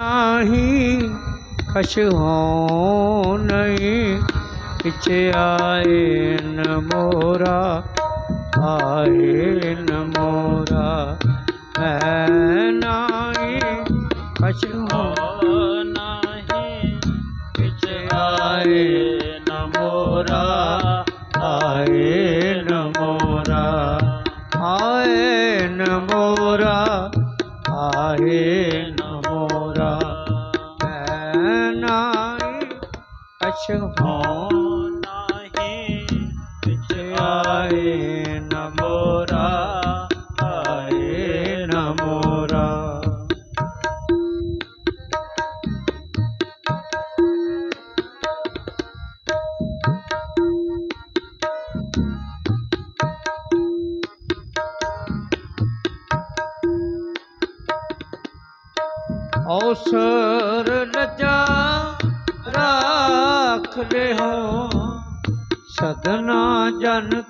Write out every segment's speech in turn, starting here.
ਨਾਹੀ ਕਛ ਹੋ ਨਹੀਂ, ਪਿਛੇ ਆਏ ਨ ਮੋਰਾ, ਆਏ ਨ ਮੋਰਾ। ਮੈਂ ਨਾਹੀ ਕਛ ਹੋ ਨਾਹੀ, ਪਿਛੇ ਆਏ ਨ ਮੋਰਾ, ਆਏ ਨ ਮੋਰਾ। ਆਏ ਨ ਮੋਰਾ, ਆਏ ਕਛ ਹੋ? ਨਾਹੀ ਪਿਛੇ ਆਏ ਆਏ ਨ ਮੋਰਾ ਜਨ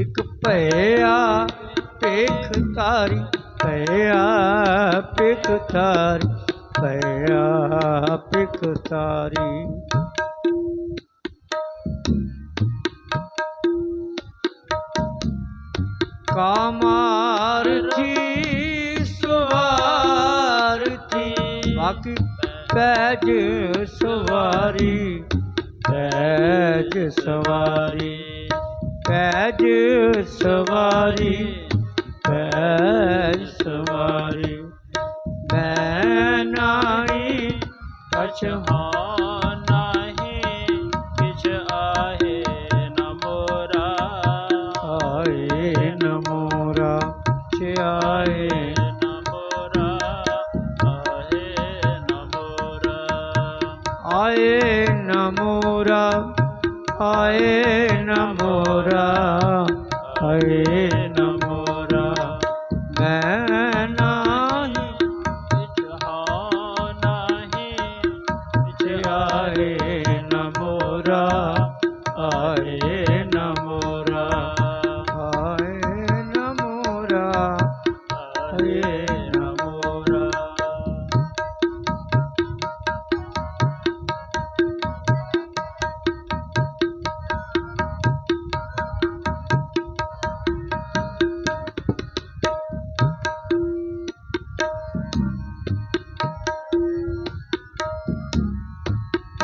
ਇਕ ਭਇਆ ਪੇਖ ਤਾਰੀ ਭਇਆ ਪੇਖ ਤਾਰੀ ਭਇਆ ਪੇਖ ਤਾਰੀ ਕਾਮਾਰਥੀ, ਸਵਾਰਥੀ ਬਾਕੀ ਪੈਜ ਸਵਾਰੀ ਪੈਜ ਸਵਾਰੀ। ਪੈਜ ਸਵਾਰੀ ਪੈਜ ਸਵਾਰੀ। ਮੈਂ ਨਾਹੀ ਹੋ ਨਾਹੀ ਆਏ ਨ ਮੋਰਾ। ਆਏ ਨ ਮੋਰਾ ਛਿਆਏ ਨ ਮੋਰਾ। ਆਏ ਨ ਮੋਰਾ। ਆਏ ਨ ਮੋਰਾ ਆਏ ਨ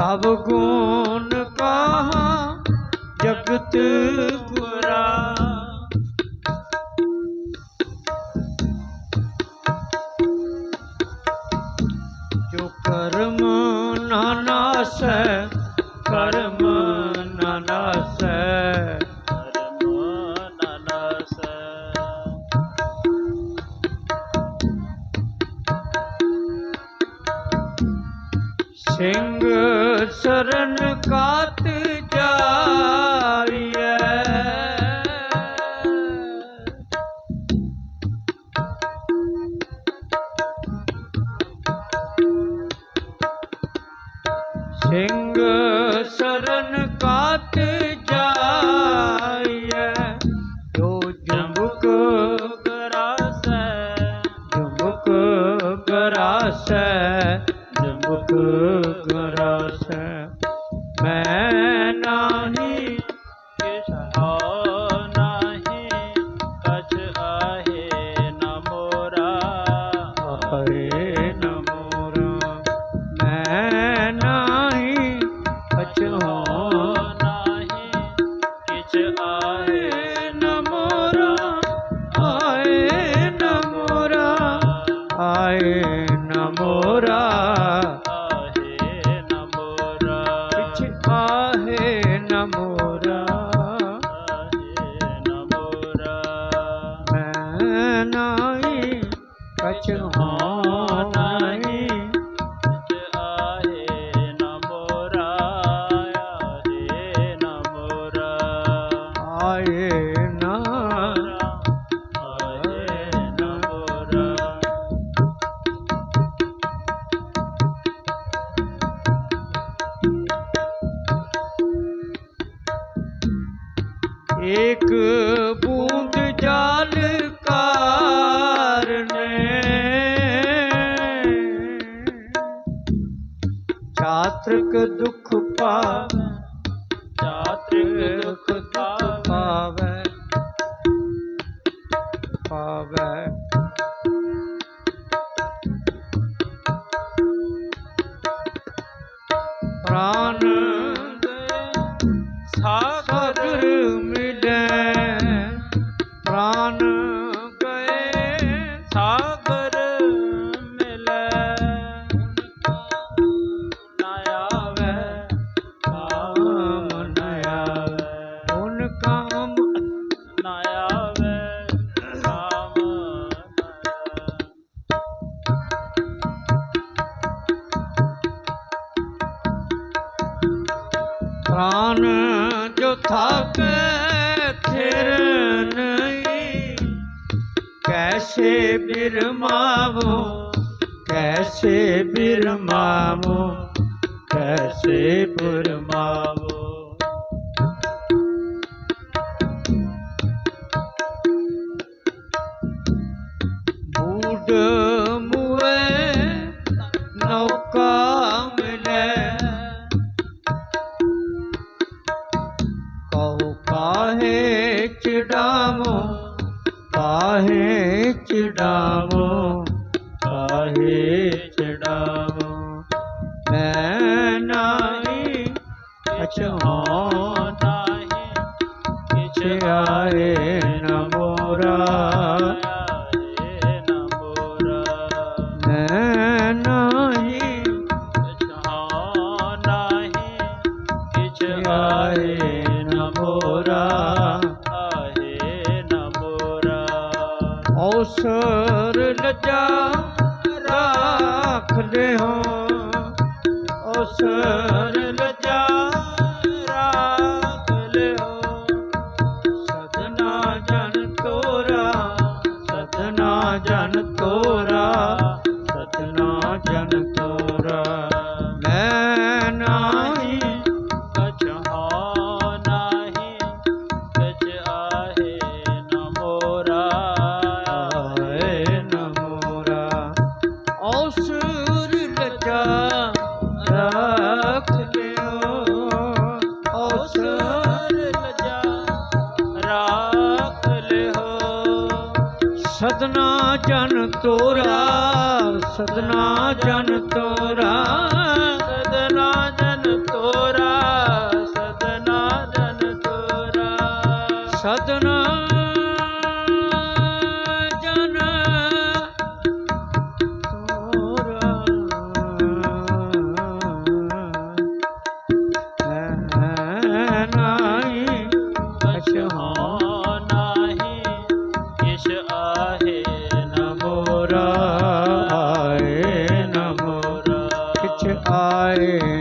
ਤਬ ਗੁਣ ਕਹਾ ਜਗਤ ਗੁਰਾ ਸਿੰਘ ਨਾਨਕ ਦੁਖ ਪਾਵੈ ਨਾਨਕ ਦੁਖ ਪਾਵੈ। ਪਾਵੈ ਪ੍ਰਾਨ ਜੋ ਥਾਕੈ ਥਿਰ ਨਹੀਂ। ਕੈਸੇ ਬਿਰਮਾਵੋ ਕੈਸੇ ਬਿਰਮਾਵੋ ਕੈਸੇ ਬਿਰਮਾਵੋ। ਰਾਏ ਨਮੋ ਰਾਏ ਨਮੋ ਰਾਏ ਮੈਂ ਨਹੀਂ ਪਛਾਨਾ ਹੀ ਕਿਛ ਆਏ ਨਮੋ ਰਾਏ ਨਮੋ ਰਾਏ ਔਸਰ ਲਜਾ ਰੱਖਦੇ ਹੋ ਔਸਰ ਜਨ ਤੋਰਾ ਸਦਨਾ ਜਨ ਤੋਰਾ ਸਦਨਾ ਜਨ ਤੋਰਾ ਸਦਨਾ ਜਨ ਤੋਰਾ ਸਦਨਾ ਹੈ de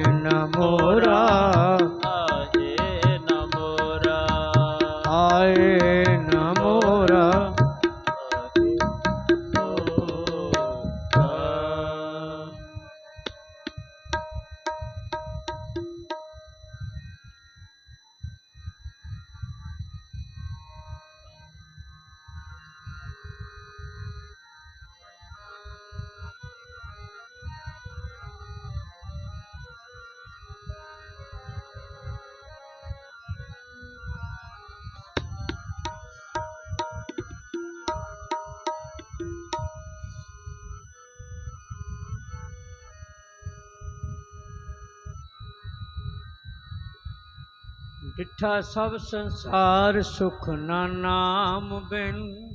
ਡਿਠਾ ਸਭ ਸੰਸਾਰ ਸੁਖ ਨਾ ਨਾਮ ਬਿਨ।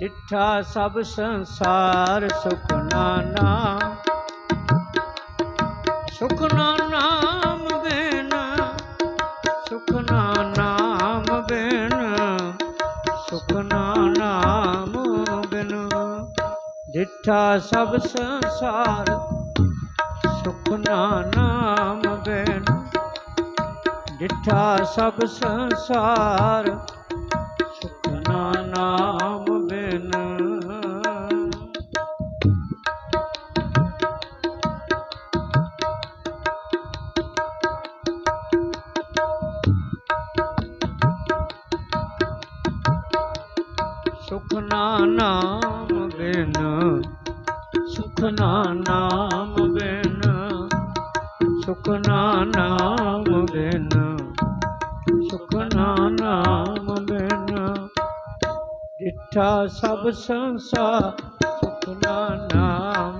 ਡਿਠਾ ਸਭ ਸੰਸਾਰ ਸੁਖ ਨਾ ਨਾਮ। ਸੁਖ ਨਾ ਨਾਮ ਬਿਨ, ਸੁਖ ਨਾ ਨਾਮ ਬਿਨ। ਸੁਖ ਨਾ ਨਾਮ ਬਿਨ। ਡਿਠਾ ਸਭ ਸੰਸਾਰ ਸੁਖ ਨਾ ਨਾਮ ਡਿਠਾ ਸਭ ਸੰਸਾਰ ਸਭ ਸੰਸਾਰ ਸੁਖ ਨਾ ਨਾਮ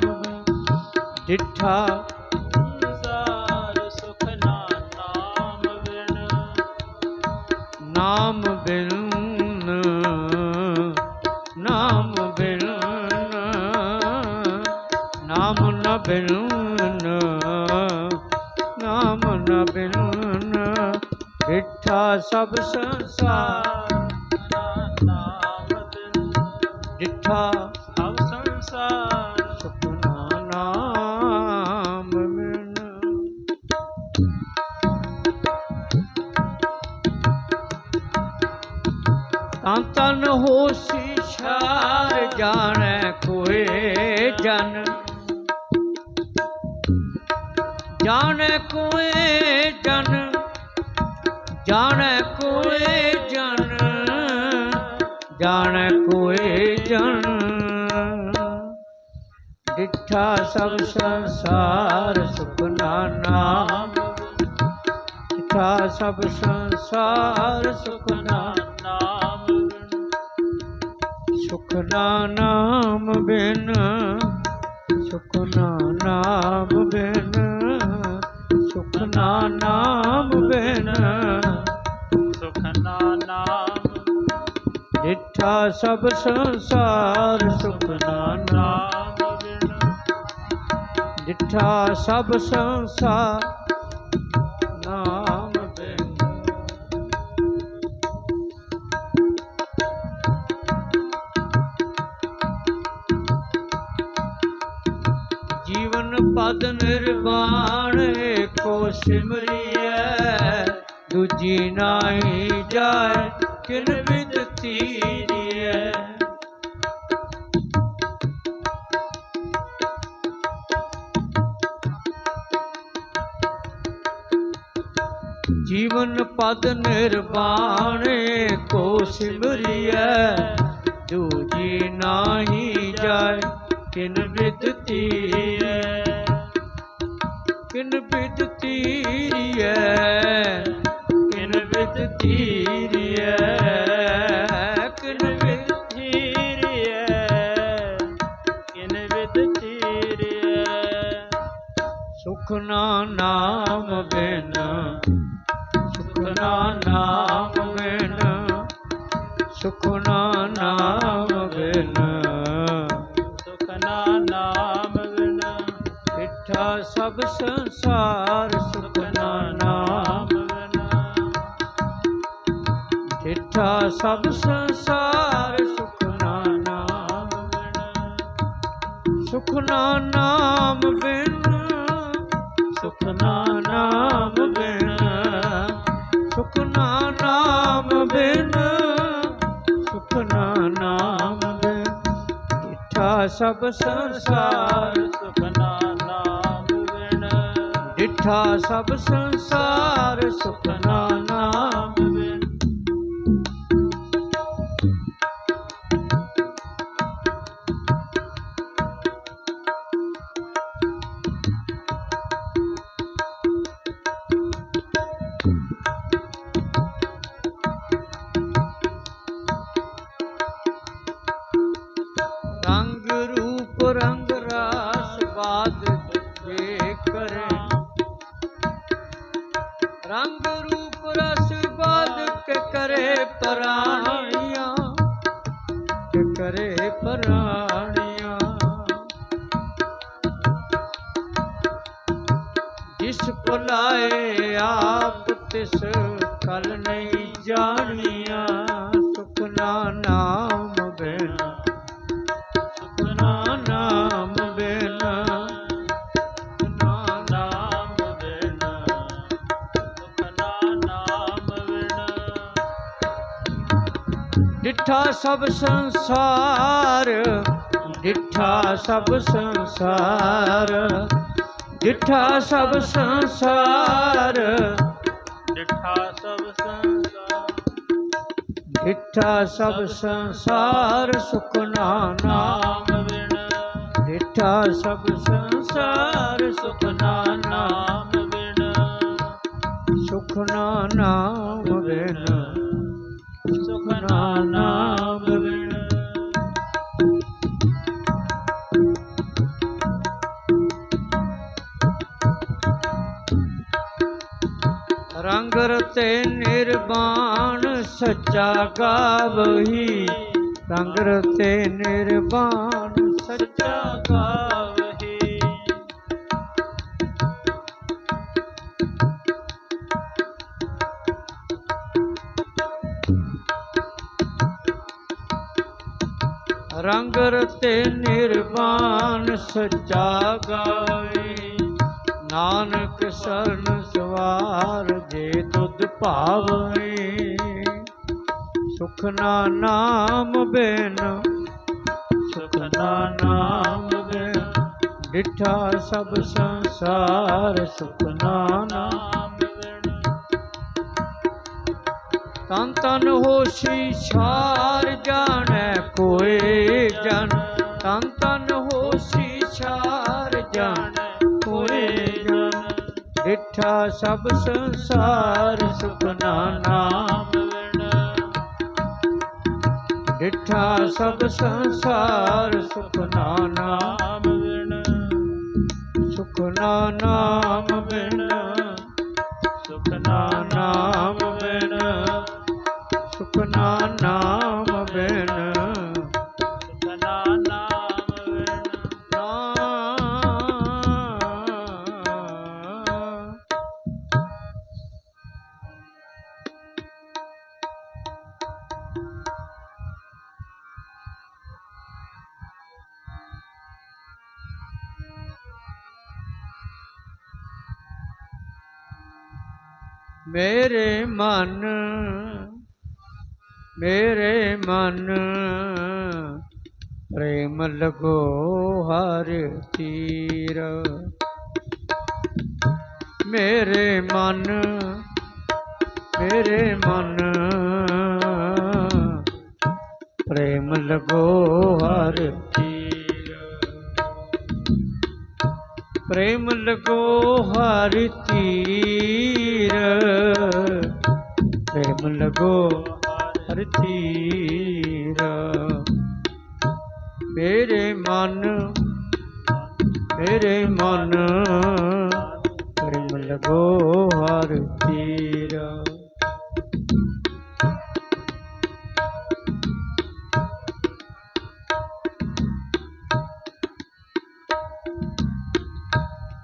ਡਿਠਾ। ਸੰਸਾਰ ਸੁਖ ਨਾ ਨਾਮ ਬਿਨ। ਨਾਮ ਬਿਨ ਨਾਮ ਬਿਨ ਨਾਮ ਨ ਬਿਨ ਨਾਮ ਨ ਬਿਨ। ਡਿਠਾ ਸਭ ਸੰਸਾਰ। ਸਭ ਸੰਸਾਰ ਸੁਖਨਾ ਨਾਮ ਡਿਠਾ ਸਭ ਸੰਸਾਰ ਸੁਖਨਾ ਨਾਮ ਸੁਖਨਾ ਨਾਮ ਬਿਨ ਸੁਖਨਾ ਨਾਮ ਬਿਨ। ਸੁਖਨਾ ਨਾਮ ਬਿਨ। ਸੁਖ ਨਾਮ ਡਿਠਾ ਸਭ ਸੰਸਾਰ ਸੁਖਨਾ ਨਾਮ ਡਿਠਾ ਸਭ ਸੰਸਾਰ ਨਾਮ ਬਿਨ ਜੀਵਨ ਪਦ ਨਿਰਵਾਣ ਏਕੋ ਸਿਮਰਿਐ, ਦੂਜੀ ਨਾਹੀ ਜਾਏ, ਕਿਨ ਵਿਦ ਤੀਰੀਐ। ਜੀਵਨ ਪਦ ਨਿਰਵਾਣ ਕੋ ਸਿਮਰਿਐ, ਦੂਜੀ ਨਾਹੀ ਜਾਏ, ਕਿਨ ਵਿਦ ਤੀਰੀਐ ਕਿਨ ਵਿਦ ਤੀਰੀਐ ਕਿਨ ਵਿਦ ਨਾਮ ਬਿਨ ਸੁਖ ਨਾ ਨਾਮ ਬਿਨ ਸੁਖ ਨਾ ਨਾਮ ਬਿਨ ਸਭ ਸੰਸਾਰ ਸੁਖ ਨਾ ਨਾਮ ਬਿਨ ਮਿੱਠਾ ਸਭ ਸੰਸਾਰ ਸੁਖ ਨਾ ਨਾਮ ਸੁਖ ਨਾ ਨਾਮ ਬਿਨ ਸਭ ਸੰਸਾਰ ਸੁਖ ਨਾ ਨਾਮ ਬਿਨ। ਡਿਠਾ ਸਭ ਸੰਸਾਰ ਸੁਖ ਨਾਮ ਬਿਨਾ ਸੁਖ ਨਾ ਨਾਮ ਬਿਨਾ ਨਾ ਨਾਮ ਬਿਨ ਸੁਖ ਨਾਮ ਬਿਨ ਡਿਠਾ ਸਭ ਸੰਸਾਰ, ਡਿਠਾ ਸਭ ਸੰਸਾਰ, ਡਿਠਾ ਸਭ ਸੰਸਾਰ। ਡਿਠਾ ਸਭ ਸੰਸਾਰ ਸੁਖ ਨਾਮ ਨਾਮ ਬਿਨ ਡਿਠਾ ਸਭ ਸੰਸਾਰ ਸੁਖ ਨਾਮ ਨਾਮ ਸੁਖ ਨਾਮ ਬਿਨ ਸੁਖ ਨਾਮ ਬਿਨ ਰੰਗ ਰਤੇ ਨਿਰਵਾਣ ਸੱਚਾ ਗਾਵਹੀ ਰੰਗ ਤੇ ਨਿਰਵਾਣ ਸੱਚਾ ਗਾਵਹੀ ਰੰਗਰ ਤੇ ਨਿਰਵਾਣ ਸੱਚਾ ਗਾਵੇ, ਨਾਨਕ ਸਰਨ ਸਵਾਰ ਜੇ ਦੁੱਧ ਭਾਵੇ। ਸੁਖ ਨਾ ਨਾਮ ਬਿਨ। ਸੁਖ ਨਾ ਨਾਮ ਬੇਨ। ਡਿਠਾ ਸਭ ਸੰਸਾਰ, ਸੁਖ ਨਾ ਨਾਮ ਨਾਮ ਬਿਨ। ਤਨ ਤਨ ਹੋਸੀ ਛਾਰ ਜਾਣੈ ਕੋਏ ਜਨ। ਤਨ ਤਨ ਹੋਸੀ ਛਾਰ ਜਾਣੈ ਕੋਏ ਜਨ। ਡਿਠਾ ਸਭ ਸੰਸਾਰ, ਸੁਖ ਨਾ ਨਾਮ ਡਿਠਾ ਸਭ ਸੰਸਾਰ ਸੁਖ ਨਾਮ ਨਾਮ ਬਿਨ। ਸੁਖ ਨਾਮ ਬਿਨ। ਮੇਰੇ ਮਨ ਮੇਰੇ ਮਨ, ਪ੍ਰੇਮ ਲਗੋ ਹਰ ਤੀਰ। ਮੇਰੇ ਮਨ ਮੇਰੇ ਮਨ, ਪ੍ਰੇਮ ਲਗੋ ਹਰ ਤੀਰ। ਪ੍ਰੇਮ ਲਗੋ ਹਰ ਤੀਰ। ਪ੍ਰੇਮ ਲਗੋ ਹਰ ਤੀਰ ਮੇਰੇ ਮਨ ਮੇਰੇ ਮਨ ਪ੍ਰੇਮ ਲਗੋ ਹਰ ਤੀਰ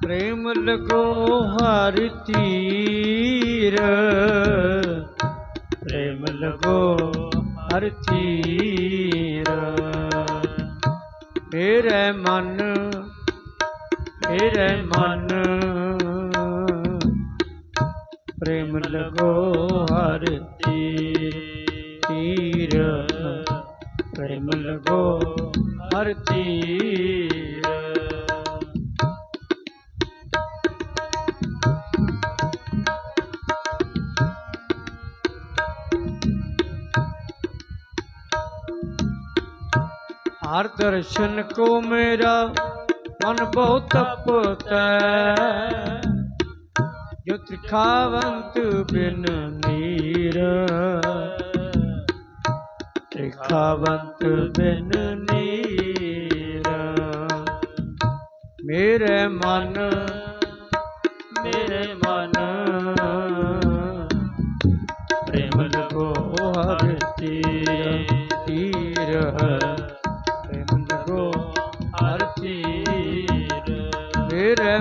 ਪ੍ਰੇਮ ਲਗੋ ਹਰ ਤੀਰ। ਪ੍ਰੇਮ ਲਗੋ ਹਰ ਤੀਰ ਮੇਰੇ ਮਨ ਮੇਰੇ ਮਨ। ਪ੍ਰੇਮ ਲਗੋ ਹਰ ਤੀਰ ਪ੍ਰੇਮ ਲਗੋ ਹਰ ਤੀਰ ਹਰ ਦਰਸ਼ਨ ਕੋ ਮੇਰਾ, ਮਨ ਬਹੁਤ ਤਪਤੈ ਜੋ ਤ੍ਰਿਖਾਵੰਤ ਬਿਨ ਨੀਰ, ਤ੍ਰਿਖਾਵੰਤ ਬਿਨ ਨੀਰ। ਮੇਰੇ ਮਨ ਮੇਰੇ ਮਨ, ਪ੍ਰੇਮ ਲਗੋ ਹਰ ਤੀਰ ਤੀਰ ਮੇਰੇ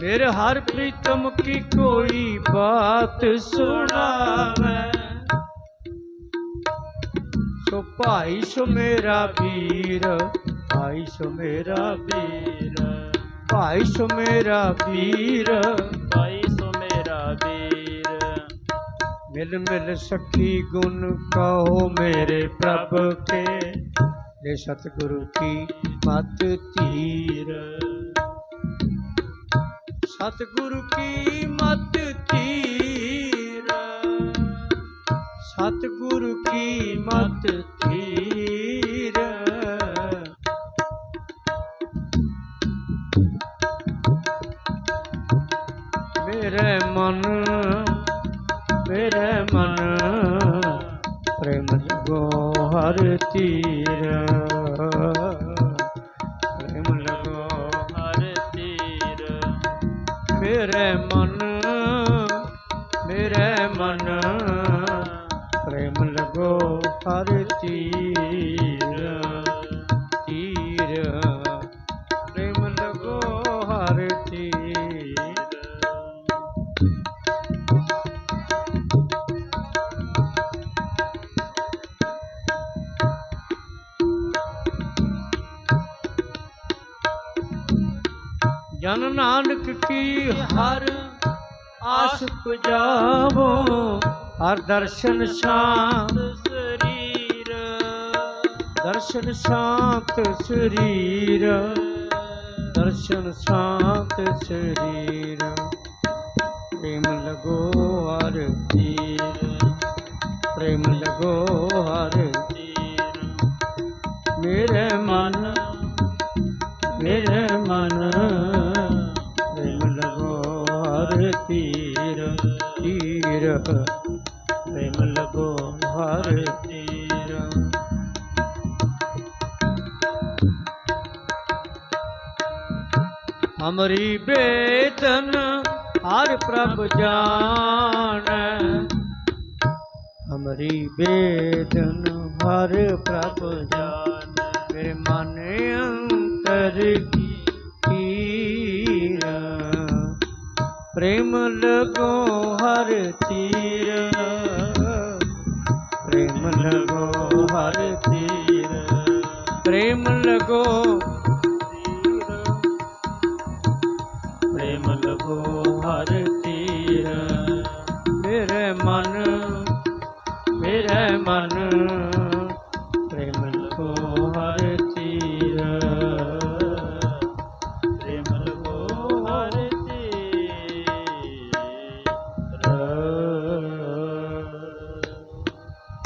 ਫਿਰ ਹਰ ਪ੍ਰੀਤਮ ਕੀ ਕੋਈ ਬਾਤ ਸੁਣਾਵੇ? ਸੋ ਭਾਈ ਸੋ ਮੇਰਾ ਵੀਰ, ਭਾਈ ਸੋ ਮੇਰਾ ਵੀਰ, ਭਾਈ ਸੋ ਮੇਰਾ ਵੀਰ, ਭਾਈ ਸੋ ਮੇਰਾ ਵੀਰ। ਮਿਲ ਮਿਲ ਸਖੀ ਗੁਣ ਕਹੋ ਮੇਰੇ ਪ੍ਰਭ ਕੇ ਲੈ ਸਤਿਗੁਰੂ ਕੀ ਮਤ ਧੀਰ। ਸਤਿਗੁਰੂ ਕੀ ਮਤ ਧੀਰਾ ਸਤਿਗੁਰੂ ਕੀ ਮਤ ਧੀਰਾ ਮੇਰੇ ਮਨ ਮੇਰੇ ਮਨ, ਪ੍ਰੇਮ ਹਰ ਤੀਰ। ਹਰ ਤੀਰ ਤੀਰ ਪ੍ਰੇਮ ਲਗੋ ਹਰ ਜਨ ਨਾਨਕ ਕੀ ਹਰ ਆਸ ਪੁਜਾਵੋ, ਹਰ ਦਰਸ਼ਨ ਸ਼ਾਂਤ ਦਰਸ਼ਨ ਸ਼ਾਂਤ ਸਰੀਰ, ਦਰਸ਼ਨ ਸ਼ਾਂਤ ਸਰੀਰ। ਪ੍ਰੇਮ ਲਗੋ ਹਰ ਤੀਰ, ਪ੍ਰੇਮ ਲਗੋ ਹਰ ਤੀਰ। ਮੇਰੇ ਮਨ ਮੇਰੇ ਮਨ, ਪ੍ਰੇਮ ਲਗੋ ਹਰ ਤੀਰ ਤੀਰ। ਹਮਰੀ ਬੇਦਨ, ਹਰ ਪ੍ਰਭ ਜਾਣੈ। ਹਮਰੀ ਬੇਦਨ, ਹਰ ਪ੍ਰਭ ਜਾਣੈ। ਮੇਰੇ ਮਨ ਅੰਤਰ ਕੀ ਕੀਰ? ਪ੍ਰੇਮ ਲਗੋ ਹਰ ਤੀਰ। ਪ੍ਰੇਮ ਲਗੋ